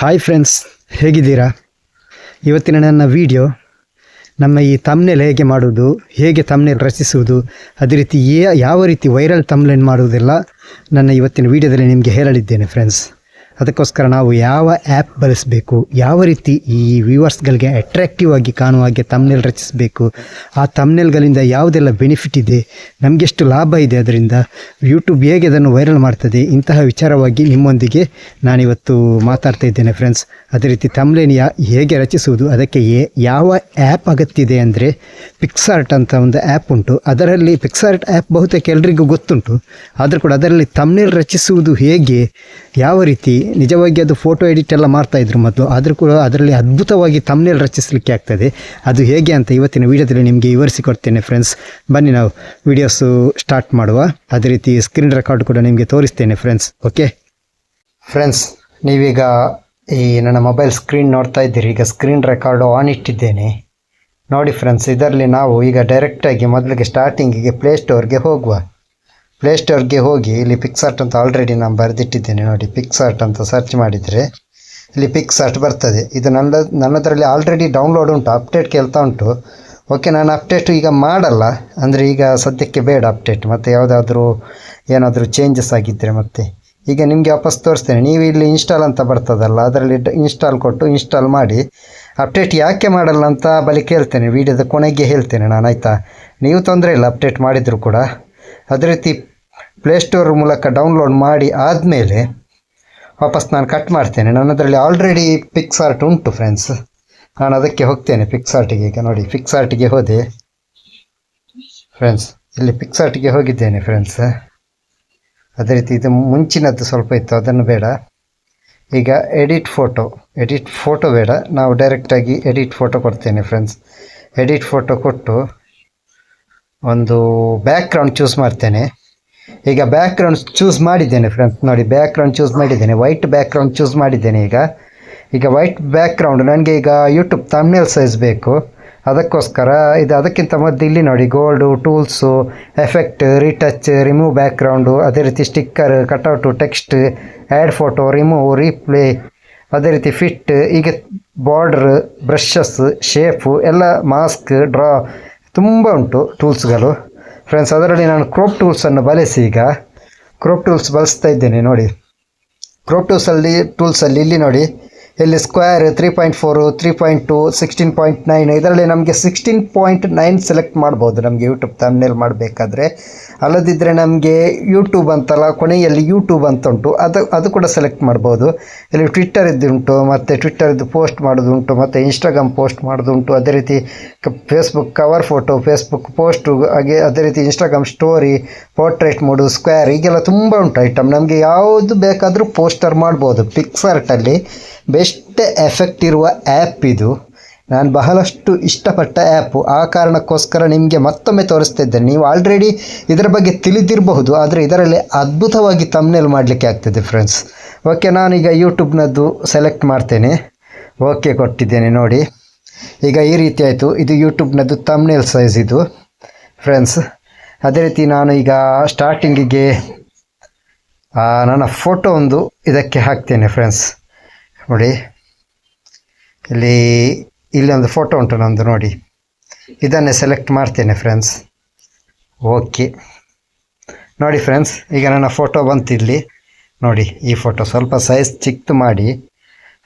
Hi friends ಹೇಗಿದ್ದೀರಾ? ಇವತ್ತಿನ ನನ್ನ ವಿಡಿಯೋ ನಮ್ಮ ಈ ತಮ್ನೆಲ್ ಹೇಗೆ ಮಾಡುವುದು ಹೇಗೆ ತಮ್ನೆಲ್ ರಚಿಸುವುದು, ಅದೇ ರೀತಿ ಯಾವ ರೀತಿ ವೈರಲ್ ತಮ್ನೆಲ್ ಮಾಡುವುದೆಲ್ಲ ನನ್ನ ಇವತ್ತಿನ ವಿಡಿಯೋದಲ್ಲಿ ನಿಮಗೆ ಹೇಳಲಿದ್ದೇನೆ ಫ್ರೆಂಡ್ಸ್ ಅದಕ್ಕೋಸ್ಕರ ನಾವು ಯಾವ ಆ್ಯಪ್ ಬಳಸಬೇಕು, ಯಾವ ರೀತಿ ಈ ವ್ಯೂವರ್ಸ್ಗಳಿಗೆ ಅಟ್ರ್ಯಾಕ್ಟಿವ್ ಆಗಿ ಕಾಣುವ ಹಾಗೆ ತಮ್ನೆಲ್ ರಚಿಸಬೇಕು, ಆ ತಮ್ನೆಲ್ಗಳಿಂದ ಯಾವುದೆಲ್ಲ ಬೆನಿಫಿಟ್ ಇದೆ, ನಮಗೆಷ್ಟು ಲಾಭ ಇದೆ ಅದರಿಂದ ಯೂಟ್ಯೂಬ್ ಹೇಗೆ ಅದನ್ನು ವೈರಲ್ ಮಾಡ್ತದೆ, ಇಂತಹ ವಿಚಾರವಾಗಿ ನಿಮ್ಮೊಂದಿಗೆ ನಾನಿವತ್ತು ಮಾತಾಡ್ತಾ ಇದ್ದೇನೆ ಫ್ರೆಂಡ್ಸ್ ಅದೇ ರೀತಿ ತಮ್ಲೇನ್ ಯಾ ಹೇಗೆ ರಚಿಸುವುದು, ಅದಕ್ಕೆ ಯಾವ ಆ್ಯಪ್ ಅಗತ್ಯ ಇದೆ ಅಂದರೆ ಪಿಕ್ಸಾರ್ಟ್ ಅಂತ ಒಂದು ಆ್ಯಪ್ ಉಂಟು. ಅದರಲ್ಲಿ ಪಿಕ್ಸಾರ್ಟ್ ಆ್ಯಪ್ ಬಹುತೇಕ ಎಲ್ರಿಗೂ ಗೊತ್ತುಂಟು. ಆದರೂ ಕೂಡ ಅದರಲ್ಲಿ ತಮ್ನೆಲ್ ರಚಿಸುವುದು ಹೇಗೆ, ಯಾವ ರೀತಿ ನಿಜವಾಗಿ ಅದು ಫೋಟೋ ಎಡಿಟ್ ಎಲ್ಲ ಮಾಡ್ತಾ ಇದ್ರು ಮೊದಲು. ಆದರೂ ಕೂಡ ಅದರಲ್ಲಿ ಅದ್ಭುತವಾಗಿ ತಮ್ಮನೇಲಿ ರಚಿಸಲಿಕ್ಕೆ ಆಗ್ತದೆ. ಅದು ಹೇಗೆ ಅಂತ ಇವತ್ತಿನ ವೀಡಿಯೋದಲ್ಲಿ ನಿಮಗೆ ವಿವರಿಸಿಕೊಡ್ತೇನೆ ಫ್ರೆಂಡ್ಸ್ ಬನ್ನಿ ನಾವು ವಿಡಿಯೋಸು ಸ್ಟಾರ್ಟ್ ಮಾಡುವ. ಅದೇ ರೀತಿ ಸ್ಕ್ರೀನ್ ರೆಕಾರ್ಡ್ ಕೂಡ ನಿಮಗೆ ತೋರಿಸ್ತೇನೆ ಫ್ರೆಂಡ್ಸ್ ಓಕೆ ಫ್ರೆಂಡ್ಸ್ ನೀವೀಗ ಈ ನನ್ನ ಮೊಬೈಲ್ ಸ್ಕ್ರೀನ್ ನೋಡ್ತಾ ಇದ್ದೀರಿ. ಈಗ ಸ್ಕ್ರೀನ್ ರೆಕಾರ್ಡು ಆನ್ ಇಟ್ಟಿದ್ದೇನೆ. ನೋಡಿ ಫ್ರೆಂಡ್ಸ್ ಇದರಲ್ಲಿ ನಾವು ಈಗ ಡೈರೆಕ್ಟಾಗಿ ಮೊದಲಿಗೆ ಸ್ಟಾರ್ಟಿಂಗಿಗೆ ಪ್ಲೇಸ್ಟೋರ್ಗೆ ಹೋಗುವ. ಪ್ಲೇಸ್ಟೋರ್ಗೆ ಹೋಗಿ ಇಲ್ಲಿ ಪಿಕ್ಸಾರ್ಟ್ ಅಂತ ಆಲ್ರೆಡಿ ನಾನು ಬರೆದಿಟ್ಟಿದ್ದೇನೆ ನೋಡಿ ಪಿಕ್ಸಾರ್ಟ್ ಅಂತ ಸರ್ಚ್ ಮಾಡಿದರೆ ಇಲ್ಲಿ ಪಿಕ್ಸಾರ್ಟ್ ಬರ್ತದೆ. ಇದು ನನ್ನ, ನನ್ನದರಲ್ಲಿ ಆಲ್ರೆಡಿ ಡೌನ್ಲೋಡ್ ಉಂಟು ಅಪ್ಡೇಟ್ ಕೇಳ್ತಾ ಉಂಟು. ಓಕೆ ನಾನು ಅಪ್ಡೇಟ್ ಈಗ ಮಾಡಲ್ಲ, ಅಂದರೆ ಈಗ ಸದ್ಯಕ್ಕೆ ಬೇಡ ಅಪ್ಡೇಟ್ ಮತ್ತು ಯಾವುದಾದ್ರೂ ಏನಾದರೂ ಚೇಂಜಸ್ ಆಗಿದ್ದರೆ ಮತ್ತೆ. ಈಗ ನಿಮಗೆ ವಾಪಸ್ ತೋರಿಸ್ತೇನೆ, ನೀವು ಇಲ್ಲಿ ಇನ್ಸ್ಟಾಲ್ ಅಂತ ಬರ್ತದಲ್ಲ, ಅದರಲ್ಲಿ ಇನ್ಸ್ಟಾಲ್ ಕೊಟ್ಟು ಇನ್ಸ್ಟಾಲ್ ಮಾಡಿ ಅಪ್ಡೇಟ್ ಯಾಕೆ ಮಾಡಲ್ಲ ಅಂತ ಬಳಿ ಕೇಳ್ತೇನೆ ವಿಡಿಯೋದ ಕೊನೆಗೆ ಹೇಳ್ತೇನೆ ನಾನು, ಆಯಿತಾ? ನೀವು ತೊಂದರೆ ಇಲ್ಲ ಅಪ್ಡೇಟ್ ಮಾಡಿದರೂ ಕೂಡ. ಅದೇ ರೀತಿ ಪ್ಲೇಸ್ಟೋರ್ ಮೂಲಕ ಡೌನ್ಲೋಡ್ ಮಾಡಿ ಆದಮೇಲೆ ವಾಪಸ್ ನಾನು ಕಟ್ ಮಾಡ್ತೇನೆ. ನನ್ನದರಲ್ಲಿ ಆಲ್ರೆಡಿ ಪಿಕ್ಸಾರ್ಟ್ ಉಂಟು ಫ್ರೆಂಡ್ಸ್ ನಾನು ಅದಕ್ಕೆ ಹೋಗ್ತೇನೆ ಪಿಕ್ಸಾರ್ಟಿಗೆ ಈಗ ನೋಡಿ. ಪಿಕ್ಸಾರ್ಟಿಗೆ ಹೋದೆ. ಫ್ರೆಂಡ್ಸ್ ಇಲ್ಲಿ ಪಿಕ್ಸಾರ್ಟಿಗೆ ಹೋಗಿದ್ದೇನೆ ಫ್ರೆಂಡ್ಸ್ ಅದೇ ರೀತಿ ಇದು ಮುಂಚಿನದ್ದು ಸ್ವಲ್ಪ ಇತ್ತು, ಅದನ್ನು ಬೇಡ. ಈಗ ಎಡಿಟ್ ಫೋಟೋ ಎಡಿಟ್ ಫೋಟೋ ಬೇಡ. ನಾವು ಡೈರೆಕ್ಟಾಗಿ ಎಡಿಟ್ ಫೋಟೋ ಕೊಡ್ತೇನೆ ಫ್ರೆಂಡ್ಸ್ ಎಡಿಟ್ ಫೋಟೋ ಕೊಟ್ಟು ಒಂದು ಬ್ಯಾಕ್ಗ್ರೌಂಡ್ ಚೂಸ್ ಮಾಡ್ತೇನೆ. ಈಗ ಬ್ಯಾಕ್ಗ್ರೌಂಡ್ ಚೂಸ್ ಮಾಡಿದ್ದೇನೆ ಫ್ರೆಂಡ್ಸ್ ನೋಡಿ ಬ್ಯಾಕ್ಗ್ರೌಂಡ್ ಚೂಸ್ ಮಾಡಿದ್ದೇನೆ. ವೈಟ್ ಬ್ಯಾಕ್ಗ್ರೌಂಡ್ ಚೂಸ್ ಮಾಡಿದ್ದೇನೆ ಈಗ. ಈಗ ವೈಟ್ ಬ್ಯಾಕ್ಗ್ರೌಂಡ್ ನನಗೆ ಈಗ ಯೂಟ್ಯೂಬ್ ತಮ್ನೇಲ್ ಸೈಜ್ ಬೇಕು. ಅದಕ್ಕೋಸ್ಕರ ಇದು ಅದಕ್ಕಿಂತ ಮೊದಲು ಇಲ್ಲಿ ನೋಡಿ gold tools effect retouch remove background ಅದೇ ರೀತಿ sticker cutout text add photo remove replay ಅದೇ ರೀತಿ ಫಿಟ್ ಈಗ ಬಾರ್ಡ್ರ್ ಬ್ರಷಸ್ ಶೇಪು ಎಲ್ಲ ಮಾಸ್ಕ್ ಡ್ರಾ ತುಂಬ ಉಂಟು ಟೂಲ್ಸ್ಗಳು ಫ್ರೆಂಡ್ಸ್ ಅದರಲ್ಲಿ ನಾನು ಕ್ರೋಪ್ ಟೂಲ್ಸನ್ನು ಬಳಸಿ ಈಗ ಕ್ರೋಪ್ ಟೂಲ್ಸ್ ಬಳಸ್ತಾ ಇದ್ದೇನೆ ನೋಡಿ. ಕ್ರೋಪ್ ಟೂಲ್ಸಲ್ಲಿ ಟೂಲ್ಸಲ್ಲಿ ಇಲ್ಲಿ ನೋಡಿ. ಇಲ್ಲಿ square three point four three point two sixteen point nine ಇದರಲ್ಲಿ ನಮಗೆ ಸಿಕ್ಸ್ಟೀನ್ ಪಾಯಿಂಟ್ ನೈನ್ ಸೆಲೆಕ್ಟ್ ಮಾಡ್ಬೋದು ನಮಗೆ ಯೂಟ್ಯೂಬ್ ತಮ್ನೇಲ್ ಮಾಡಬೇಕಾದ್ರೆ. ಅಲ್ಲದಿದ್ದರೆ ನಮಗೆ ಯೂಟ್ಯೂಬ್ ಅಂತಲ್ಲ, ಕೊನೆಯಲ್ಲಿ ಯೂಟ್ಯೂಬ್ ಅಂತ ಉಂಟು ಅದು ಅದು ಕೂಡ ಸೆಲೆಕ್ಟ್ ಮಾಡ್ಬೋದು. ಇಲ್ಲಿ ಟ್ವಿಟ್ಟರ್ ಇದ್ದುಂಟು ಮತ್ತು ಟ್ವಿಟ್ಟರ್ದು ಪೋಸ್ಟ್ ಮಾಡೋದುಂಟು, ಮತ್ತು ಇನ್ಸ್ಟಾಗ್ರಾಮ್ ಪೋಸ್ಟ್ ಮಾಡೋದು ಉಂಟು ಅದೇ ರೀತಿ Facebook cover photo Facebook post ಹಾಗೆ ಅದೇ ರೀತಿ Instagram story portrait mode square ಹೀಗೆಲ್ಲ ತುಂಬ ಉಂಟು ಐಟಮ್ ನಮಗೆ ಯಾವುದು ಬೇಕಾದರೂ ಪೋಸ್ಟರ್ ಮಾಡ್ಬೋದು ಪಿಕ್ಸಾರ್ಟಲ್ಲಿ ಬೆಸ್ಟ್ ಎಫೆಕ್ಟ್ ಇರುವ ಆ್ಯಪ್ ಇದು. ನಾನು ಬಹಳಷ್ಟು ಇಷ್ಟಪಟ್ಟ ಆ್ಯಪು. ಆ ಕಾರಣಕ್ಕೋಸ್ಕರ ನಿಮಗೆ ಮತ್ತೊಮ್ಮೆ ತೋರಿಸ್ತಾ ನೀವು ಆಲ್ರೆಡಿ ಇದರ ಬಗ್ಗೆ ತಿಳಿದಿರಬಹುದು, ಆದರೆ ಇದರಲ್ಲಿ ಅದ್ಭುತವಾಗಿ ತಮ್ನೆಲ್ ಮಾಡಲಿಕ್ಕೆ ಆಗ್ತದೆ ಫ್ರೆಂಡ್ಸ್ ಓಕೆ ನಾನೀಗ ಯೂಟ್ಯೂಬ್ನದ್ದು ಸೆಲೆಕ್ಟ್ ಮಾಡ್ತೇನೆ. ಓಕೆ ಕೊಟ್ಟಿದ್ದೇನೆ ನೋಡಿ. ಈಗ ಈ ರೀತಿ ಆಯಿತು. ಇದು ಯೂಟ್ಯೂಬ್ನದ್ದು ತಮ್ಮನೇಲ್ ಸೈಜ್ ಇದು ಫ್ರೆಂಡ್ಸ್ ಅದೇ ರೀತಿ ನಾನು ಈಗ ಸ್ಟಾರ್ಟಿಂಗಿಗೆ ನನ್ನ ಫೋಟೋ ಒಂದು ಇದಕ್ಕೆ ಹಾಕ್ತೇನೆ ಫ್ರೆಂಡ್ಸ್ ನೋಡಿ. ಇಲ್ಲಿ ಇಲ್ಲಿ ಒಂದು ಫೋಟೋ ಉಂಟು ನಂದು ನೋಡಿ. ಇದನ್ನೇ ಸೆಲೆಕ್ಟ್ ಮಾಡ್ತೇನೆ ಫ್ರೆಂಡ್ಸ್ ಓಕೆ ನೋಡಿ ಫ್ರೆಂಡ್ಸ್ ಈಗ ನನ್ನ ಫೋಟೋ ಬಂತು ಇಲ್ಲಿ. ನೋಡಿ, ಈ ಫೋಟೋ ಸ್ವಲ್ಪ ಸೈಜ್ ಚಿಕ್ಕದು ಮಾಡಿ.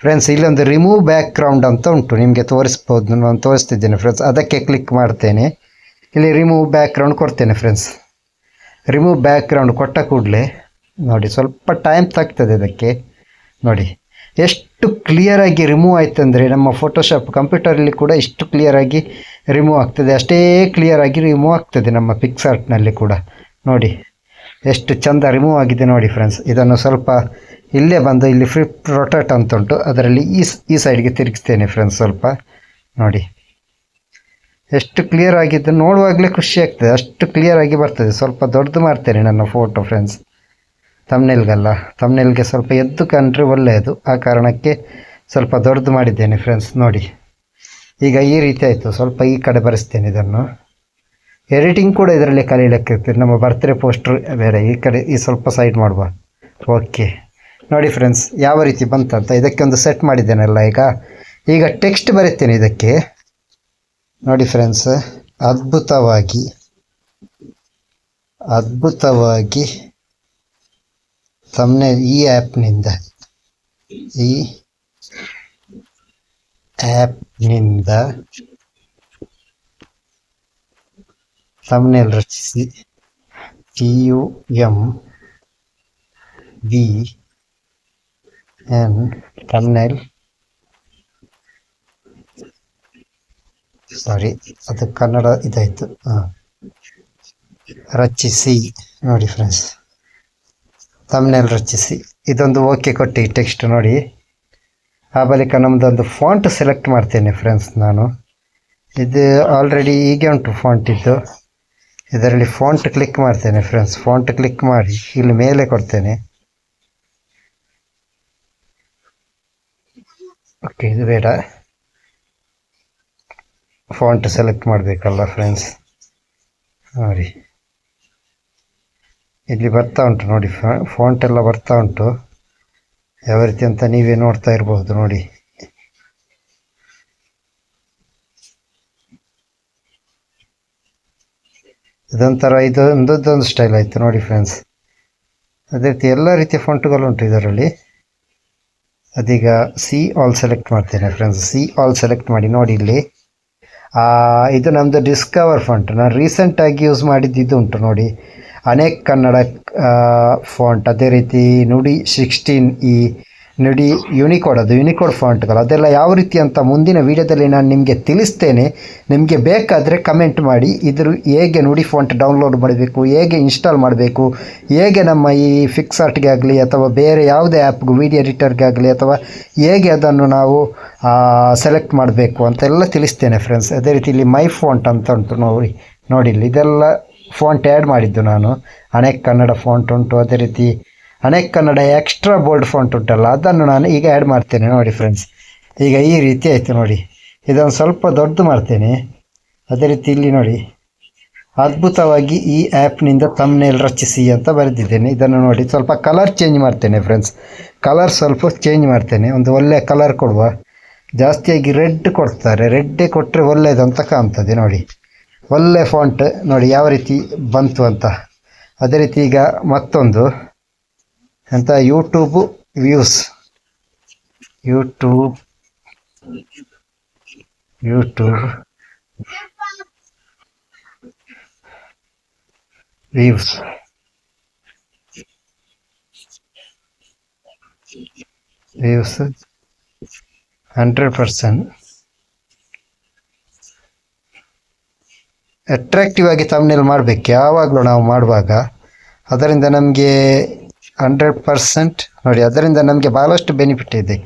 ಫ್ರೆಂಡ್ಸ್ ಇಲ್ಲೊಂದು ರಿಮೂವ್ ಬ್ಯಾಕ್ಗ್ರೌಂಡ್ ಅಂತ ಉಂಟು. ನಿಮಗೆ ತೋರಿಸ್ಬೋದು, ನಾನು ತೋರಿಸ್ತಿದ್ದೇನೆ ಫ್ರೆಂಡ್ಸ್ ಅದಕ್ಕೆ ಕ್ಲಿಕ್ ಮಾಡ್ತೇನೆ. ಇಲ್ಲಿ ರಿಮೂವ್ ಬ್ಯಾಕ್ಗ್ರೌಂಡ್ ಕೊಡ್ತೇನೆ ಫ್ರೆಂಡ್ಸ್ ರಿಮೂವ್ ಬ್ಯಾಕ್ಗ್ರೌಂಡ್ ಕೊಟ್ಟ ಕೂಡಲೇ, ನೋಡಿ, ಸ್ವಲ್ಪ ಟೈಮ್ ತಾಗ್ತದೆ ಅದಕ್ಕೆ ನೋಡಿ ಎಷ್ಟು ಕ್ಲಿಯರಾಗಿ ರಿಮೂವ್ ಆಯ್ತಂದರೆ ನಮ್ಮ ಫೋಟೋಶಾಪ್ ಕಂಪ್ಯೂಟರಲ್ಲಿ ಕೂಡ ಇಷ್ಟು ಕ್ಲಿಯರಾಗಿ ರಿಮೂವ್ ಆಗ್ತದೆ. ಅಷ್ಟೇ ಕ್ಲಿಯರಾಗಿ ರಿಮೂವ್ ಆಗ್ತದೆ ನಮ್ಮ ಪಿಕ್ಸಾರ್ಟ್ನಲ್ಲಿ ಕೂಡ. ನೋಡಿ, ಎಷ್ಟು ಚಂದ ರಿಮೂವ್ ಆಗಿದೆ ನೋಡಿ ಫ್ರೆಂಡ್ಸ್ ಇದನ್ನು ಸ್ವಲ್ಪ ಇಲ್ಲೇ ಬಂದು ಇಲ್ಲಿ ಫ್ಲಿಪ್ ರೊಟೇಟ್ ಅಂತ ಉಂಟು ಅದರಲ್ಲಿ ಈ ಈ ಸೈಡ್ಗೆ ತಿರುಗಿಸ್ತೇನೆ ಫ್ರೆಂಡ್ಸ್ ಸ್ವಲ್ಪ. ನೋಡಿ, ಎಷ್ಟು ಕ್ಲಿಯರ್ ಆಗಿದ್ದು ನೋಡುವಾಗಲೇ ಖುಷಿ ಆಗ್ತದೆ. ಅಷ್ಟು ಕ್ಲಿಯರ್ ಆಗಿ ಬರ್ತದೆ. ಸ್ವಲ್ಪ ದೊಡ್ಡದು ಮಾಡ್ತೇನೆ ನನ್ನ ಫೋಟೋ ಫ್ರೆಂಡ್ಸ್ ತಮ್ನೆಲ್ಗಲ್ಲ ತಮ್ನೆಲ್ಗೆ ಸ್ವಲ್ಪ ಎದ್ದು ಕಂಡ್ರೆ ಒಳ್ಳೆಯದು. ಆ ಕಾರಣಕ್ಕೆ ಸ್ವಲ್ಪ ದೊಡ್ಡದು ಮಾಡಿದ್ದೇನೆ ಫ್ರೆಂಡ್ಸ್ ನೋಡಿ. ಈಗ ಈ ರೀತಿ ಆಯಿತು. ಸ್ವಲ್ಪ ಈ ಕಡೆ ಬರೆಸ್ತೇನೆ ಇದನ್ನು. ಎಡಿಟಿಂಗ್ ಕೂಡ ಇದರಲ್ಲಿ ಕಲೀಲಿಕ್ಕೆ ಇರ್ತದೆ. ನಮ್ಮ ಬರ್ತ್ಡೇ ಪೋಸ್ಟ್ರ್ ಬೇರೆ, ಈ ಕಡೆ, ಈ ಸ್ವಲ್ಪ ಸೈಡ್ ಮಾಡುವ. ಓಕೆ ನೋಡಿ ಫ್ರೆಂಡ್ಸ್ ಯಾವ ರೀತಿ ಬಂತಂತ. ಇದಕ್ಕೆ ಒಂದು ಸೆಟ್ ಮಾಡಿದ್ದೇನಲ್ಲ ಈಗ. ಈಗ ಟೆಕ್ಸ್ಟ್ ಬರೀತೇನೆ ಇದಕ್ಕೆ. ನೋಡಿ ಫ್ರೆಂಡ್ಸ್ ಅದ್ಭುತವಾಗಿ ಅದ್ಭುತವಾಗಿ ತಮ್ಮನೆ ಈ ಆ್ಯಪ್ನಿಂದ ಈ ಆ್ಯಪ್ನಿಂದ ತಮ್ಮನೇಲ್ ರಚಿಸಿ T U M V N thumbnail sorry ಅದು ಕನ್ನಡ ಇದಾಯಿತು ಹಾಂ ರಚಿಸಿ ನೋಡಿ ಫ್ರೆಂಡ್ಸ್ ತಮ್ನೇಲ್ ರಚಿಸಿ. ಇದೊಂದು ಓಕೆ ಕೊಟ್ಟು ಟೆಕ್ಸ್ಟ್ ನೋಡಿ. ಆ ಬಳಿಕ ನಮ್ಮದೊಂದು ಫಾಂಟ್ ಸೆಲೆಕ್ಟ್ ಮಾಡ್ತೇನೆ ಫ್ರೆಂಡ್ಸ್ ನಾನು. ಇದು ಆಲ್ರೆಡಿ ಹೀಗೆ ಉಂಟು ಫಾಂಟ್ ಇದ್ದು. ಇದರಲ್ಲಿ ಫಾಂಟ್ ಕ್ಲಿಕ್ ಮಾಡ್ತೇನೆ ಫ್ರೆಂಡ್ಸ್ ಫಾಂಟ್ ಕ್ಲಿಕ್ ಮಾಡಿ ಇಲ್ಲಿ ಮೇಲೆ ಕೊಡ್ತೇನೆ. ಓಕೆ ಇದು ಬೇಡ. ಫಾಂಟ್ ಸೆಲೆಕ್ಟ್ ಮಾಡಬೇಕಲ್ಲ ಫ್ರೆಂಡ್ಸ್ ನೋಡಿ. ಇಲ್ಲಿ ಬರ್ತಾ ಉಂಟು ನೋಡಿ ಫಾಂಟ್ ಎಲ್ಲ ಬರ್ತಾ ಉಂಟು. ಯಾವ ರೀತಿ ಅಂತ ನೀವೇ ನೋಡ್ತಾ ಇರಬಹುದು ನೋಡಿ. ಇದೊಂಥರ, ಇದು ಒಂದೊಂದೊಂದು ಸ್ಟೈಲ್ ಆಯಿತು ನೋಡಿ ಫ್ರೆಂಡ್ಸ್ ಅದೇ ರೀತಿ ಎಲ್ಲ ರೀತಿಯ ಫಾಂಟುಗಳು ಉಂಟು ಇದರಲ್ಲಿ. ಅದೀಗ ಸಿ ಆಲ್ ಸೆಲೆಕ್ಟ್ ಮಾಡ್ತೇನೆ ಫ್ರೆಂಡ್ಸ್ ಸಿ ಆಲ್ ಸೆಲೆಕ್ಟ್ ಮಾಡಿ ನೋಡಿ ಇಲ್ಲಿ. ಇದು ನಮ್ಮದು ಡಿಸ್ಕವರ್ ಫಂಟ್ ನಾನು ರೀಸೆಂಟಾಗಿ ಯೂಸ್ ಮಾಡಿದ್ದು ಇದು ಉಂಟು ನೋಡಿ. ಅನೇಕ್ ಕನ್ನಡ ಫಾಂಟ್ ಅದೇ ರೀತಿ ನುಡಿ ಸಿಕ್ಸ್ಟೀನ್ ಈ ನುಡಿ ಯುನಿಕೋಡ್ ಅದು ಯುನಿಕೋಡ್ ಫಾಂಟ್ಗಳು ಅದೆಲ್ಲ ಯಾವ ರೀತಿ ಅಂತ ಮುಂದಿನ ವೀಡಿಯೋದಲ್ಲಿ ನಾನು ನಿಮಗೆ ತಿಳಿಸ್ತೇನೆ. ನಿಮಗೆ ಬೇಕಾದರೆ ಕಮೆಂಟ್ ಮಾಡಿ, ಇದ್ರ ಹೇಗೆ ನುಡಿ ಫಾಂಟ್ ಡೌನ್ಲೋಡ್ ಮಾಡಬೇಕು, ಹೇಗೆ ಇನ್ಸ್ಟಾಲ್ ಮಾಡಬೇಕು, ಹೇಗೆ ನಮ್ಮ ಈ ಫಿಕ್ಸ್ ಆರ್ಟ್ಗೆ ಆಗಲಿ ಅಥವಾ ಬೇರೆ ಯಾವುದೇ ಆ್ಯಪ್ಗೂ ವೀಡಿಯೋ ಎಡಿಟರ್ಗೆ ಆಗಲಿ ಅಥವಾ ಹೇಗೆ ಅದನ್ನು ನಾವು ಸೆಲೆಕ್ಟ್ ಮಾಡಬೇಕು ಅಂತೆಲ್ಲ ತಿಳಿಸ್ತೇನೆ ಫ್ರೆಂಡ್ಸ್ ಅದೇ ರೀತಿ ಇಲ್ಲಿ ಮೈ ಫಾಂಟ್ ಅಂತ ಉಂಟು ನೋಡಿ ನೋಡಿ ಇದೆಲ್ಲ ಫಾಂಟ್ ಆ್ಯಡ್ ಮಾಡಿದ್ದು ನಾನು. ಅನೇಕ ಕನ್ನಡ ಫಾಂಟ್ ಉಂಟು, ಅದೇ ರೀತಿ ಅನೇಕ ಕನ್ನಡ ಎಕ್ಸ್ಟ್ರಾ ಬೋಲ್ಡ್ ಫಾಂಟ್ ಉಂಟಲ್ಲ, ಅದನ್ನು ನಾನು ಈಗ ಆ್ಯಡ್ ಮಾಡ್ತೇನೆ ನೋಡಿ ಫ್ರೆಂಡ್ಸ್ ಈಗ ಈ ರೀತಿ ಆಯಿತು ನೋಡಿ. ಇದನ್ನು ಸ್ವಲ್ಪ ದೊಡ್ಡದು ಮಾಡ್ತೇನೆ. ಅದೇ ರೀತಿ ಇಲ್ಲಿ ನೋಡಿ. ಅದ್ಭುತವಾಗಿ ಈ ಆ್ಯಪ್ನಿಂದ ತಮ್ಮನೇಲ್ ರಚಿಸಿ ಅಂತ ಬರೆದಿದ್ದೇನೆ. ಇದನ್ನು ನೋಡಿ ಸ್ವಲ್ಪ ಕಲರ್ ಚೇಂಜ್ ಮಾಡ್ತೇನೆ ಫ್ರೆಂಡ್ಸ್ ಕಲರ್ ಸ್ವಲ್ಪ ಚೇಂಜ್ ಮಾಡ್ತೇನೆ. ಒಂದು ಒಳ್ಳೆಯ ಕಲರ್ ಕೊಡುವ. ಜಾಸ್ತಿಯಾಗಿ ರೆಡ್ ಕೊಡ್ತಾರೆ. ರೆಡ್ಡೇ ಕೊಟ್ಟರೆ ಒಳ್ಳೆಯದಂತ ಕಾಣ್ತದೆ ನೋಡಿ. ಒಳ್ಳೆ ಫಾಂಟ್ ನೋಡಿ ಯಾವ ರೀತಿ ಬಂತು ಅಂತ. ಅದೇ ರೀತಿ ಈಗ ಮತ್ತೊಂದು. ಅಂತ YouTube views YouTube YouTube views views hundred percent attractive ಆಗಿ ತಮ್ಮನೇಲಿ ಮಾಡಬೇಕು. ಯಾವಾಗಲೂ ನಾವು ಮಾಡುವಾಗ. ಅದರಿಂದ ನಮಗೆ ಹಂಡ್ರೆಡ್ ಪರ್ಸೆಂಟ್ ನೋಡಿ, ಅದರಿಂದ ನಮಗೆ ಭಾಳಷ್ಟು ಬೆನಿಫಿಟ್ ಇದೆ.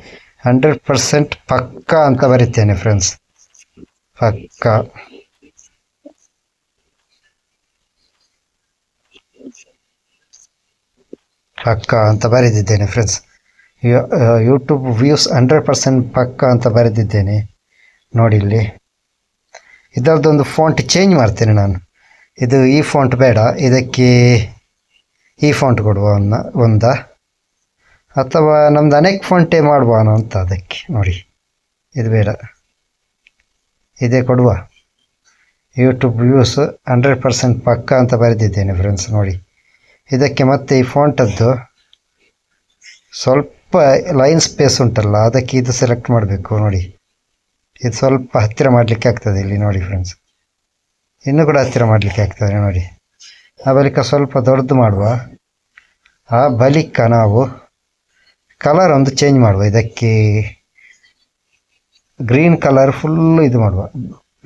ಹಂಡ್ರೆಡ್ ಪರ್ಸೆಂಟ್ ಪಕ್ಕ ಅಂತ ಬರಿತೇನೆ ಫ್ರೆಂಡ್ಸ್ ಪಕ್ಕ. ಪಕ್ಕ ಅಂತ ಬರೆದಿದ್ದೇನೆ friends YouTube views hundred percent ಪಕ್ಕ ಅಂತ ಬರೆದಿದ್ದೇನೆ. ನೋಡಿ ಇಲ್ಲಿ. ಇದರದ್ದೊಂದು ಫಾಂಟ್ ಚೇಂಜ್ ಮಾಡ್ತೇನೆ ನಾನು. ಇದು ಈ ಫಾಂಟ್ ಬೇಡ, ಇದಕ್ಕೆ ಈ ಫಾಂಟ್ ಕೊಡುವ ಒಂದ ಅಥವಾ ನಮ್ದು ಅನೇಕ ಫಾಂಟೇ ಮಾಡುವನ ಅಂತ ಅದಕ್ಕೆ ನೋಡಿ. ಇದು ಬೇಡ. ಇದೇ ಕೊಡುವ. ಯೂಟ್ಯೂಬ್ ವ್ಯೂಸ್ ಹಂಡ್ರೆಡ್ ಪರ್ಸೆಂಟ್ ಪಕ್ಕ ಅಂತ ಬರೆದಿದ್ದೇನೆ ಫ್ರೆಂಡ್ಸ್ ನೋಡಿ. ಇದಕ್ಕೆ ಮತ್ತೆ ಈ ಫಾಂಟದ್ದು ಸ್ವಲ್ಪ ಲೈನ್ ಸ್ಪೇಸ್ ಉಂಟಲ್ಲ, ಅದಕ್ಕೆ ಇದು ಸೆಲೆಕ್ಟ್ ಮಾಡಬೇಕು, ನೋಡಿ. ಇದು ಸ್ವಲ್ಪ ಹತ್ತಿರ ಮಾಡಲಿಕ್ಕೆ ಆಗ್ತದೆ ಇಲ್ಲಿ ನೋಡಿ ಫ್ರೆಂಡ್ಸ್ ಇನ್ನೂ ಕೂಡ ಹತ್ತಿರ ಮಾಡಲಿಕ್ಕೆ ಆಗ್ತದೆ ನೋಡಿ. ಆ ಬಳಿಕ ಸ್ವಲ್ಪ ದೊಡ್ಡದು ಮಾಡುವ. ಆ ಬಳಿಕ ನಾವು ಕಲರ್ ಒಂದು ಚೇಂಜ್ ಮಾಡುವ. ಇದಕ್ಕೆ ಗ್ರೀನ್ ಕಲರ್ ಫುಲ್ಲು ಇದು ಮಾಡುವ.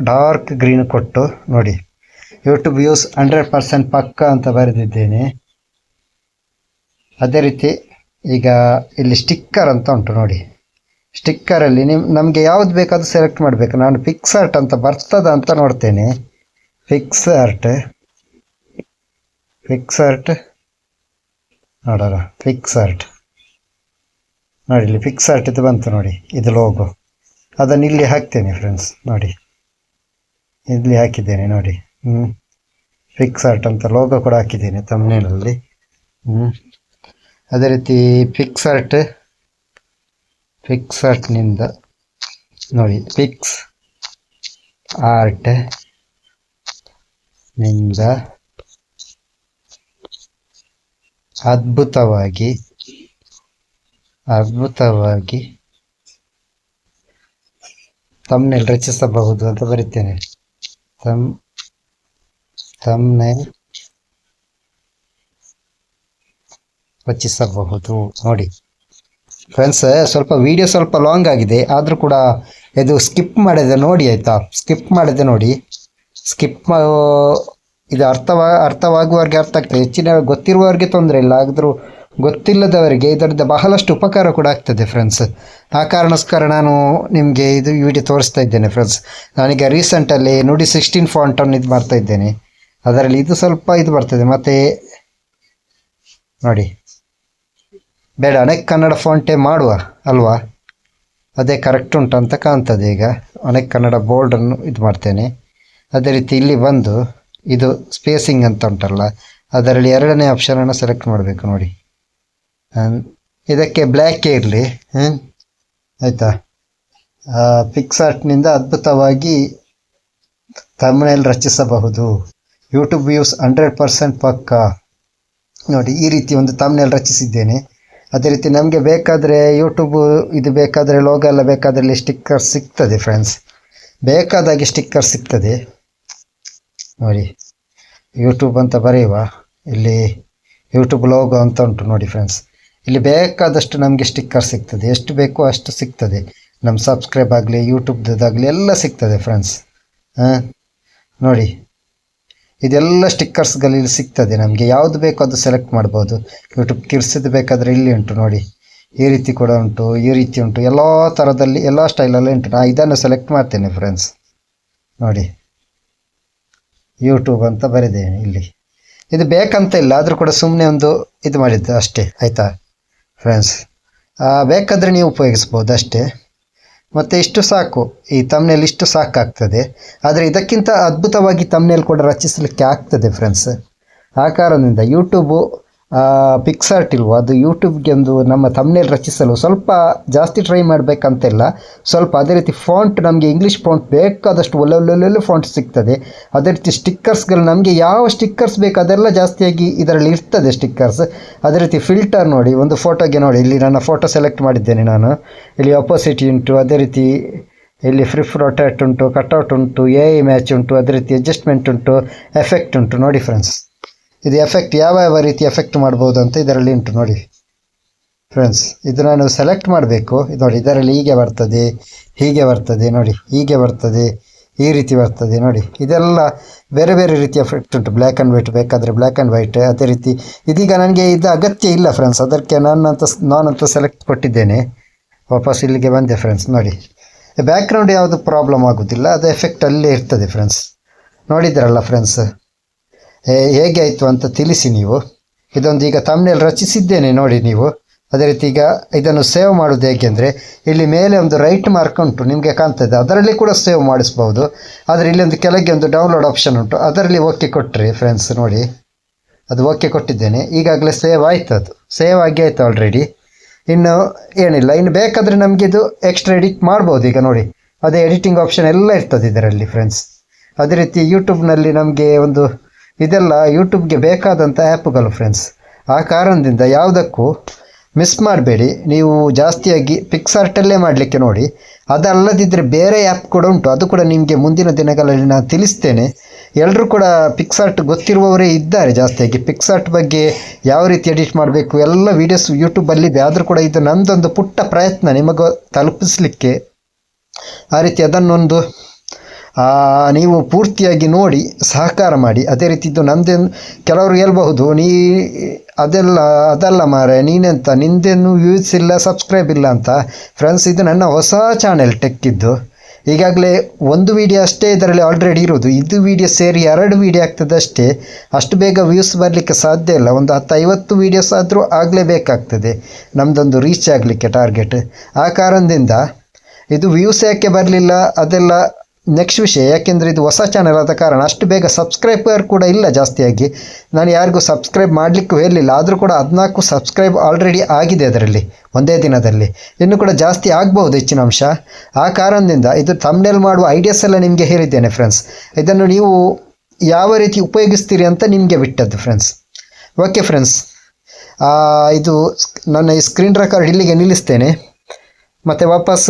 ಡಾರ್ಕ್ ಗ್ರೀನ್ ಕೊಟ್ಟು ನೋಡಿ. ಯೂಟ್ಯೂಬ್ ವ್ಯೂಸ್ ಹಂಡ್ರೆಡ್ ಪರ್ಸೆಂಟ್ ಪಕ್ಕ ಅಂತ ಬರೆದಿದ್ದೇನೆ. ಅದೇ ರೀತಿ ಈಗ ಇಲ್ಲಿ ಸ್ಟಿಕ್ಕರ್ ಅಂತ ಉಂಟು ನೋಡಿ. ಸ್ಟಿಕ್ಕರಲ್ಲಿ ನಿಮ್, ನಮಗೆ ಯಾವ್ದು ಬೇಕಾದರೂ ಸೆಲೆಕ್ಟ್ ಮಾಡಬೇಕು. ನಾನು ಫಿಕ್ಸ್ ಆರ್ಟ್ ಅಂತ ಬರ್ತದ ಅಂತ ನೋಡ್ತೇನೆ. ಫಿಕ್ಸ್ ಆರ್ಟ್ ಫಿಕ್ಸ್ ಆರ್ಟ್ ನೋಡೋಣ. ಫಿಕ್ಸ್ ಆರ್ಟ್ ನೋಡಿ, ಇಲ್ಲಿ ಫಿಕ್ಸ್ ಆರ್ಟ್ ಇದು ಬಂತು ನೋಡಿ. ಇದು ಲೋಗೋ ಅದನ್ನು ಇಲ್ಲಿ ಹಾಕ್ತೇನೆ ಫ್ರೆಂಡ್ಸ್ ನೋಡಿ. ಇಲ್ಲಿ ಹಾಕಿದ್ದೇನೆ, ನೋಡಿ. ಹ್ಞೂ ಫಿಕ್ಸ್ ಆರ್ಟ್ ಅಂತ ಲೋಗೋ ಕೂಡ ಹಾಕಿದ್ದೇನೆ ತಮ್ಮನೇನಲ್ಲಿ ಹ್ಞೂ ಅದೇ ರೀತಿ ಪಿಕ್ಸರ್ಟ್ ಪಿಕ್ಸರ್ಟ್ನಿಂದ ನೋಡಿ ಫಿಕ್ಸ್ ಆರ್ಟ್ನಿಂದ ಅದ್ಭುತವಾಗಿ ಅದ್ಭುತವಾಗಿ ತಮ್ನೆಲ್ ರಚಿಸಬಹುದು ಅಂತ ಬರೀತೇನೆ. ತಮ್ ತಮ್ನೆಲ್ ರಚಿಸಬಹುದು. ನೋಡಿ. ಫ್ರೆಂಡ್ಸ್ ಸ್ವಲ್ಪ ವಿಡಿಯೋ ಸ್ವಲ್ಪ ಲಾಂಗ್ ಆಗಿದೆ. ಆದರೂ ಕೂಡ ಇದು ಸ್ಕಿಪ್ ಮಾಡಿದೆ ನೋಡಿ ಆಯಿತಾ? ಸ್ಕಿಪ್ ಮಾಡಿದೆ ನೋಡಿ. ಸ್ಕಿಪ್ ಇದು ಅರ್ಥವಾ, ಅರ್ಥವಾಗುವವರಿಗೆ ಅರ್ಥ ಆಗ್ತದೆ. ಹೆಚ್ಚಿನ ಗೊತ್ತಿರುವವರಿಗೆ ತೊಂದರೆ ಇಲ್ಲ. ಆದರೂ ಗೊತ್ತಿಲ್ಲದವರಿಗೆ ಇದರಿಂದ ಬಹಳಷ್ಟು ಉಪಕಾರ ಕೂಡ ಆಗ್ತದೆ ಫ್ರೆಂಡ್ಸ್ ಆ ಕಾರಣಕ್ಕೋಸ್ಕರ ನಾನು ನಿಮಗೆ ಇದು ವಿಡಿಯೋ ತೋರಿಸ್ತಾ ಇದ್ದೇನೆ ಫ್ರೆಂಡ್ಸ್ ನಾನೀಗ ರೀಸೆಂಟಲ್ಲಿ ನೋಡಿ ಸಿಕ್ಸ್ಟೀನ್ ಫಾಂಟನ್ನು ಇದು ಮಾಡ್ತಾ ಇದ್ದೇನೆ. ಅದರಲ್ಲಿ ಇದು ಸ್ವಲ್ಪ ಇದು ಬರ್ತದೆ. ಮತ್ತು ನೋಡಿ. ಬೇಡ, ಅನೇಕ ಕನ್ನಡ ಫಾಂಟೇ ಮಾಡುವ ಅಲ್ವಾ? ಅದೇ ಕರೆಕ್ಟ್ ಉಂಟಂತ ಕಾಣ್ತದೆ ಈಗ. ಅನೇಕ ಕನ್ನಡ ಬೋರ್ಡನ್ನು ಇದು ಮಾಡ್ತೇನೆ. ಅದೇ ರೀತಿ ಇಲ್ಲಿ ಬಂದು ಇದು ಸ್ಪೇಸಿಂಗ್ ಅಂತ ಉಂಟಲ್ಲ, ಅದರಲ್ಲಿ ಎರಡನೇ ಆಪ್ಷನನ್ನು ಸೆಲೆಕ್ಟ್ ಮಾಡಬೇಕು ನೋಡಿ. ಇದಕ್ಕೆ ಬ್ಲ್ಯಾಕೇ ಇರಲಿ ಆಯಿತಾ? ಪಿಕ್ಸಾರ್ಟ್ನಿಂದ ಅದ್ಭುತವಾಗಿ ತಮಿಳಲ್ಲಿ ರಚಿಸಬಹುದು. ಯೂಟ್ಯೂಬ್ ವ್ಯೂಸ್ ಹಂಡ್ರೆಡ್ ಪರ್ಸೆಂಟ್ ಪಕ್ಕ. ನೋಡಿ, ಈ ರೀತಿ ಒಂದು ತಮಿಳಲ್ಲಿ ರಚಿಸಿದ್ದೇನೆ. ಅದೇ ರೀತಿ ನಮಗೆ ಬೇಕಾದರೆ ಯೂಟ್ಯೂಬು ಇದು ಬೇಕಾದರೆ ಲೋಗೋ ಎಲ್ಲ ಬೇಕಾದರೆ ಸ್ಟಿಕ್ಕರ್ ಸಿಗ್ತದೆ ಫ್ರೆಂಡ್ಸ್ ಬೇಕಾದಾಗೆ ಸ್ಟಿಕ್ಕರ್ ಸಿಗ್ತದೆ. ನೋಡಿ ಯೂಟ್ಯೂಬ್ ಅಂತ ಬರೆಯುವ. ಇಲ್ಲಿ ಯೂಟ್ಯೂಬ್ ಲೋಗೋ ಅಂತ ಉಂಟು ನೋಡಿ ಫ್ರೆಂಡ್ಸ್ ಇಲ್ಲಿ ಬೇಕಾದಷ್ಟು ನಮಗೆ ಸ್ಟಿಕ್ಕರ್ ಸಿಗ್ತದೆ. ಎಷ್ಟು ಬೇಕೋ ಅಷ್ಟು ಸಿಗ್ತದೆ. ನಮ್ಮ ಸಬ್ಸ್ಕ್ರೈಬ್ ಆಗಲಿ ಯೂಟ್ಯೂಬ್ದಾಗಲಿ ಎಲ್ಲ ಸಿಗ್ತದೆ ಫ್ರೆಂಡ್ಸ್ ಹಾಂ? ನೋಡಿ ಇದೆಲ್ಲ ಸ್ಟಿಕ್ಕರ್ಸ್ಗಳಲ್ಲಿ ಸಿಗ್ತದೆ. ನಮಗೆ ಯಾವುದು ಬೇಕೋ ಅದು ಸೆಲೆಕ್ಟ್ ಮಾಡ್ಬೋದು. ಯೂಟ್ಯೂಬ್ ಕಿರ್ಸಿದ್ದು ಬೇಕಾದರೆ ಇಲ್ಲಿ ಉಂಟು ನೋಡಿ. ಈ ರೀತಿ ಕೂಡ ಉಂಟು, ಈ ರೀತಿ ಉಂಟು. ಎಲ್ಲ ಥರದಲ್ಲಿ ಎಲ್ಲ ಸ್ಟೈಲಲ್ಲಿ ಉಂಟು. ನಾ ಇದನ್ನು ಸೆಲೆಕ್ಟ್ ಮಾಡ್ತೇನೆ ಫ್ರೆಂಡ್ಸ್ ನೋಡಿ. ಯೂಟ್ಯೂಬ್ ಅಂತ ಬರೆದೇನೆ ಇಲ್ಲಿ. ಇದು ಬೇಕಂತ ಇಲ್ಲ, ಆದರೂ ಕೂಡ ಸುಮ್ಮನೆ ಒಂದು ಇದು ಮಾಡಿದ್ದು ಅಷ್ಟೇ. ಆಯಿತಾ? ಫ್ರೆಂಡ್ಸ್ ಬೇಕಾದರೆ ನೀವು ಉಪಯೋಗಿಸ್ಬೋದು ಅಷ್ಟೇ. ಮತ್ತು ಇಷ್ಟು ಸಾಕು. ಈ ತಮ್ನೇಲ್ ಇಷ್ಟು ಸಾಕಾಗ್ತದೆ. ಆದರೆ ಇದಕ್ಕಿಂತ ಅದ್ಭುತವಾಗಿ ತಮ್ನೇಲ್ ಕೂಡ ರಚಿಸಲಿಕ್ಕೆ ಆಗ್ತದೆ ಫ್ರೆಂಡ್ಸ್ ಆ ಕಾರಣದಿಂದ ಯೂಟ್ಯೂಬು ಪಿಕ್ಸಾರ್ಟ್ ಇಲ್ವೋ? ಅದು ಯೂಟ್ಯೂಬ್ಗೆಂದು ನಮ್ಮ ತಮ್ಮನೇಲಿ ರಚಿಸಲು ಸ್ವಲ್ಪ ಜಾಸ್ತಿ ಟ್ರೈ ಮಾಡಬೇಕಂತಿಲ್ಲ. ಸ್ವಲ್ಪ ಅದೇ ರೀತಿ ಫಾಂಟ್ ನಮಗೆ ಇಂಗ್ಲೀಷ್ ಫಾಂಟ್ ಬೇಕಾದಷ್ಟು ಒಳ್ಳೊಳ್ಳೊಳ್ಳೆ ಫಾಂಟ್ ಸಿಗ್ತದೆ. ಅದೇ ರೀತಿ ಸ್ಟಿಕ್ಕರ್ಸ್ಗಳು ನಮಗೆ ಯಾವ ಸ್ಟಿಕ್ಕರ್ಸ್ ಬೇಕು ಅದೆಲ್ಲ ಜಾಸ್ತಿಯಾಗಿ ಇದರಲ್ಲಿ ಇರ್ತದೆ ಸ್ಟಿಕ್ಕರ್ಸ್ ಅದೇ ರೀತಿ ಫಿಲ್ಟರ್ ನೋಡಿ, ಒಂದು ಫೋಟೋಗೆ ನೋಡಿ. ಇಲ್ಲಿ ನನ್ನ ಫೋಟೋ ಸೆಲೆಕ್ಟ್ ಮಾಡಿದ್ದೇನೆ ನಾನು. ಇಲ್ಲಿ ಅಪೋಸಿಟ್ ಉಂಟು, ಅದೇ ರೀತಿ ಇಲ್ಲಿ ಫ್ರಿಫ್ ರೊಟೇಟ್ ಉಂಟು ಕಟ್ಔಟ್ ಉಂಟು ಎ ಮ್ಯಾಚ್ ಉಂಟು, ಅದೇ ರೀತಿ ಅಡ್ಜಸ್ಟ್ಮೆಂಟ್ ಉಂಟು ಎಫೆಕ್ಟ್ ಉಂಟು. ನೋಡಿ ಫ್ರೆಂಡ್ಸ್ ಇದು ಎಫೆಕ್ಟ್ ಯಾವ ಯಾವ ರೀತಿ ಎಫೆಕ್ಟ್ ಮಾಡ್ಬೋದು ಅಂತ ಇದರಲ್ಲಿ ಉಂಟು ನೋಡಿ. ಫ್ರೆಂಡ್ಸ್ ಇದು ನಾನು ಸೆಲೆಕ್ಟ್ ಮಾಡಬೇಕು. ಇದು ನೋಡಿ, ಇದರಲ್ಲಿ ಹೀಗೆ ಬರ್ತದೆ ಹೀಗೆ ಬರ್ತದೆ, ನೋಡಿ, ಹೀಗೆ ಬರ್ತದೆ, ಈ ರೀತಿ ಬರ್ತದೆ, ನೋಡಿ. ಇದೆಲ್ಲ ಬೇರೆ ಬೇರೆ ರೀತಿಯ ಎಫೆಕ್ಟ್ ಉಂಟು. ಬ್ಲ್ಯಾಕ್ ಆ್ಯಂಡ್ ವೈಟ್ ಬೇಕಾದರೆ ಬ್ಲ್ಯಾಕ್ ಆ್ಯಂಡ್ ವೈಟ್ ಅದೇ ರೀತಿ. ಇದೀಗ ನನಗೆ ಇದು ಅಗತ್ಯ ಇಲ್ಲ ಫ್ರೆಂಡ್ಸ್ ಅದಕ್ಕೆ ನಾನಂತ ನಾನಂತ ಸೆಲೆಕ್ಟ್ ಕೊಟ್ಟಿದ್ದೇನೆ. ವಾಪಸ್ ಇಲ್ಲಿಗೆ ಬಂದೆ ಫ್ರೆಂಡ್ಸ್ ನೋಡಿ. ಬ್ಯಾಕ್ಗ್ರೌಂಡ್ ಯಾವುದು ಪ್ರಾಬ್ಲಮ್ ಆಗೋದಿಲ್ಲ. ಅದು ಎಫೆಕ್ಟ್ ಅಲ್ಲೇ ಇರ್ತದೆ ಫ್ರೆಂಡ್ಸ್ ನೋಡಿದ್ರಲ್ಲ ಫ್ರೆಂಡ್ಸ್ ಹೇಗೆ ಆಯಿತು ಅಂತ ತಿಳಿಸಿ ನೀವು. ಇದೊಂದು ಈಗ ತಮ್ಮನೇಲಿ ರಚಿಸಿದ್ದೇನೆ ನೋಡಿ ನೀವು. ಅದೇ ರೀತಿ ಈಗ ಇದನ್ನು ಸೇವ್ ಮಾಡೋದು ಹೇಗೆ ಅಂದರೆ, ಇಲ್ಲಿ ಮೇಲೆ ಒಂದು ರೈಟ್ ಮಾರ್ಕ್ ಉಂಟು, ನಿಮಗೆ ಕಾಣ್ತದೆ. ಅದರಲ್ಲಿ ಕೂಡ ಸೇವ್ ಮಾಡಿಸ್ಬೋದು. ಆದರೆ ಇಲ್ಲಿ ಒಂದು ಕೆಳಗೆ ಒಂದು ಡೌನ್ಲೋಡ್ ಆಪ್ಷನ್ ಉಂಟು. ಅದರಲ್ಲಿ ಓಕೆ ಕೊಟ್ಟರೆ ಫ್ರೆಂಡ್ಸ್ ನೋಡಿ. ಅದು ಓಕೆ ಕೊಟ್ಟಿದ್ದೇನೆ. ಈಗಾಗಲೇ ಸೇವ್ ಆಯಿತು ಅದು. ಸೇವ್ ಆಗಿ ಆಯಿತು ಆಲ್ರೆಡಿ ಇನ್ನು ಏನಿಲ್ಲ, ಇನ್ನು ಬೇಕಾದರೆ ನಮಗೆ ಇದು ಎಕ್ಸ್ಟ್ರಾ ಎಡಿಟ್ ಮಾಡ್ಬೋದು ಈಗ ನೋಡಿ. ಅದೇ ಎಡಿಟಿಂಗ್ ಆಪ್ಷನ್ ಎಲ್ಲ ಇರ್ತದೆ ಇದರಲ್ಲಿ ಫ್ರೆಂಡ್ಸ್ ಅದೇ ರೀತಿ ಯೂಟ್ಯೂಬ್ನಲ್ಲಿ ನಮಗೆ ಒಂದು ಇದೆಲ್ಲ ಯೂಟ್ಯೂಬ್ಗೆ ಬೇಕಾದಂಥ ಆ್ಯಪ್ಗಳು ಫ್ರೆಂಡ್ಸ್. ಆ ಕಾರಣದಿಂದ ಯಾವುದಕ್ಕೂ ಮಿಸ್ ಮಾಡಬೇಡಿ. ನೀವು ಜಾಸ್ತಿಯಾಗಿ ಪಿಕ್ಸಾರ್ಟಲ್ಲೇ ಮಾಡಲಿಕ್ಕೆ ನೋಡಿ. ಅದಲ್ಲದಿದ್ದರೆ ಬೇರೆ ಆ್ಯಪ್ ಕೂಡ ಉಂಟು. ಅದು ಕೂಡ ನಿಮಗೆ ಮುಂದಿನ ದಿನಗಳಲ್ಲಿ ನಾನು ತಿಳಿಸ್ತೇನೆ. ಎಲ್ಲರೂ ಕೂಡ ಪಿಕ್ಸಾರ್ಟ್ ಗೊತ್ತಿರುವವರೇ ಇದ್ದಾರೆ ಜಾಸ್ತಿಯಾಗಿ. ಪಿಕ್ಸಾರ್ಟ್ ಬಗ್ಗೆ ಯಾವ ರೀತಿ ಎಡಿಟ್ ಮಾಡಬೇಕು, ಎಲ್ಲ ವೀಡಿಯೋಸ್ ಯೂಟ್ಯೂಬಲ್ಲಿದೆ ಆದರೂ ಕೂಡ ಇದು ನಂದೊಂದು ಪುಟ್ಟ ಪ್ರಯತ್ನ ನಿಮಗೆ ತಲುಪಿಸಲಿಕ್ಕೆ. ಆ ರೀತಿ ಅದನ್ನೊಂದು ನೀವು ಪೂರ್ತಿಯಾಗಿ ನೋಡಿ, ಸಹಕಾರ ಮಾಡಿ. ಅದೇ ರೀತಿದ್ದು ನಂದೇನು ಕೆಲವರು ಹೇಳ್ಬಹುದು, ನೀ ಅದೆಲ್ಲ, ಅದಲ್ಲ ಮಾರೆ ನೀನೆಂತ? ನಿಂದೇನು ವ್ಯೂಸ್ ಇಲ್ಲ ಸಬ್ಸ್ಕ್ರೈಬ್ ಇಲ್ಲ ಅಂತ? ಫ್ರೆಂಡ್ಸ್ ಇದು ನನ್ನ ಹೊಸ ಚಾನೆಲ್ ಟೆಕ್ಕಿದ್ದು ಈಗಾಗಲೇ ಒಂದು ವೀಡಿಯೋ ಅಷ್ಟೇ ಇದರಲ್ಲಿ ಆಲ್ರೆಡಿ ಇರೋದು ಇದು ವಿಡಿಯೋ ಸೇರಿ ಎರಡು ವೀಡಿಯೋ ಆಗ್ತದೆ ಅಷ್ಟೇ. ಅಷ್ಟು ಬೇಗ ವ್ಯೂಸ್ ಬರಲಿಕ್ಕೆ ಸಾಧ್ಯ ಇಲ್ಲ. ಒಂದು ಹತ್ತು, ಐವತ್ತು ವೀಡಿಯೋಸ್ ಆದರೂ ಆಗಲೇಬೇಕಾಗ್ತದೆ. ನಮ್ಮದೊಂದು ರೀಚ್ ಆಗಲಿಕ್ಕೆ ಟಾರ್ಗೆಟ್ ಆ ಕಾರಣದಿಂದ ಇದು ವ್ಯೂಸ್ ಯಾಕೆ ಬರಲಿಲ್ಲ? ಅದೆಲ್ಲ ನೆಕ್ಸ್ಟ್ ವಿಷಯ, ಯಾಕೆಂದರೆ ಇದು ಹೊಸ ಚಾನಲ್ ಆದ ಕಾರಣ ಅಷ್ಟು ಬೇಗ ಸಬ್ಸ್ಕ್ರೈಬರ್ ಕೂಡ ಇಲ್ಲ ಜಾಸ್ತಿಯಾಗಿ. ನಾನು ಯಾರಿಗೂ ಸಬ್ಸ್ಕ್ರೈಬ್ ಮಾಡಲಿಕ್ಕೂ ಹೇಳಲಿಲ್ಲ ಆದರೂ ಕೂಡ ಹದಿನಾಲ್ಕು ಸಬ್ಸ್ಕ್ರೈಬ್ ಆಲ್ರೆಡಿ ಆಗಿದೆ ಅದರಲ್ಲಿ, ಒಂದೇ ದಿನದಲ್ಲಿ. ಇನ್ನು ಕೂಡ ಜಾಸ್ತಿ ಆಗ್ಬೋದು ಹೆಚ್ಚಿನ ಅಂಶ. ಆ ಕಾರಣದಿಂದ ಇದು ತಮ್ನೆಲ್ ಮಾಡುವ ಐಡಿಯಾಸ್ ಎಲ್ಲ ನಿಮಗೆ ಹೇಳಿದ್ದೇನೆ ಫ್ರೆಂಡ್ಸ್ ಇದನ್ನು ನೀವು ಯಾವ ರೀತಿ ಉಪಯೋಗಿಸ್ತೀರಿ ಅಂತ ನಿಮಗೆ ಬಿಟ್ಟದ್ದು ಫ್ರೆಂಡ್ಸ್ ಓಕೆ ಫ್ರೆಂಡ್ಸ್ ಇದು ನನ್ನ ಈ ಸ್ಕ್ರೀನ್ ರೆಕಾರ್ಡ್ ಇಲ್ಲಿಗೆ ನಿಲ್ಲಿಸ್ತೇನೆ. ಮತ್ತು ವಾಪಸ್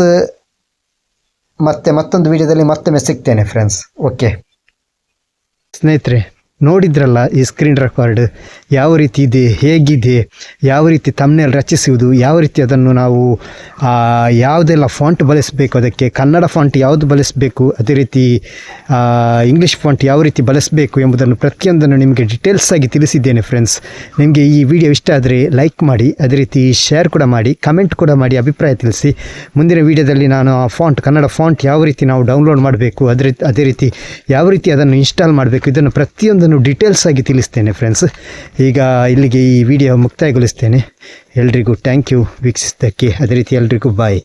ಮತ್ತೆ ಮತ್ತೊಂದು ವಿಡಿಯೋದಲ್ಲಿ ಮತ್ತೊಮ್ಮೆ ಸಿಗ್ತೇನೆ ಫ್ರೆಂಡ್ಸ್ ಓಕೆ ಸ್ನೇಹಿತರೆ ನೋಡಿದ್ರಲ್ಲ ಈ ಸ್ಕ್ರೀನ್ ರೆಕಾರ್ಡ್ ಯಾವ ರೀತಿ ಇದೆ, ಹೇಗಿದೆ, ಯಾವ ರೀತಿ ತಮ್ಮನೇಲಿ ರಚಿಸುವುದು, ಯಾವ ರೀತಿ ಅದನ್ನು ನಾವು ಯಾವುದೆಲ್ಲ ಫಾಂಟ್ ಬಳಸಬೇಕು, ಅದಕ್ಕೆ ಕನ್ನಡ ಫಾಂಟ್ ಯಾವುದು ಬಳಸಬೇಕು, ಅದೇ ರೀತಿ ಇಂಗ್ಲೀಷ್ ಫಾಂಟ್ ಯಾವ ರೀತಿ ಬಳಸಬೇಕು ಎಂಬುದನ್ನು ಪ್ರತಿಯೊಂದನ್ನು ನಿಮಗೆ ಡೀಟೇಲ್ಸ್ ಆಗಿ ತಿಳಿಸಿದ್ದೇನೆ ಫ್ರೆಂಡ್ಸ್ ನಿಮಗೆ ಈ ವಿಡಿಯೋ ಇಷ್ಟ ಆದರೆ ಲೈಕ್ ಮಾಡಿ, ಅದೇ ರೀತಿ ಶೇರ್ ಕೂಡ ಮಾಡಿ ಕಮೆಂಟ್ ಕೂಡ ಮಾಡಿ, ಅಭಿಪ್ರಾಯ ತಿಳಿಸಿ. ಮುಂದಿನ ವಿಡಿಯೋದಲ್ಲಿ ನಾನು ಆ ಫಾಂಟ್ ಕನ್ನಡ ಫಾಂಟ್ ಯಾವ ರೀತಿ ನಾವು ಡೌನ್ಲೋಡ್ ಮಾಡಬೇಕು, ಅದೇ ಅದೇ ರೀತಿ ಯಾವ ರೀತಿ ಅದನ್ನು ಇನ್ಸ್ಟಾಲ್ ಮಾಡಬೇಕು, ಇದನ್ನು ಪ್ರತಿಯೊಂದನ್ನು ಡೀಟೇಲ್ಸ್ ಆಗಿ ತಿಳಿಸ್ತೇನೆ ಫ್ರೆಂಡ್ಸ್ ಈಗ ಇಲ್ಲಿಗೆ ಈ ವಿಡಿಯೋ ಮುಕ್ತಾಯಗೊಳಿಸ್ತೇನೆ. ಎಲ್ರಿಗೂ ಥ್ಯಾಂಕ್ ಯು ವೀಕ್ಷಿಸಿದ್ದಕ್ಕೆ ಅದೇ ರೀತಿ ಎಲ್ರಿಗೂ ಬಾಯ್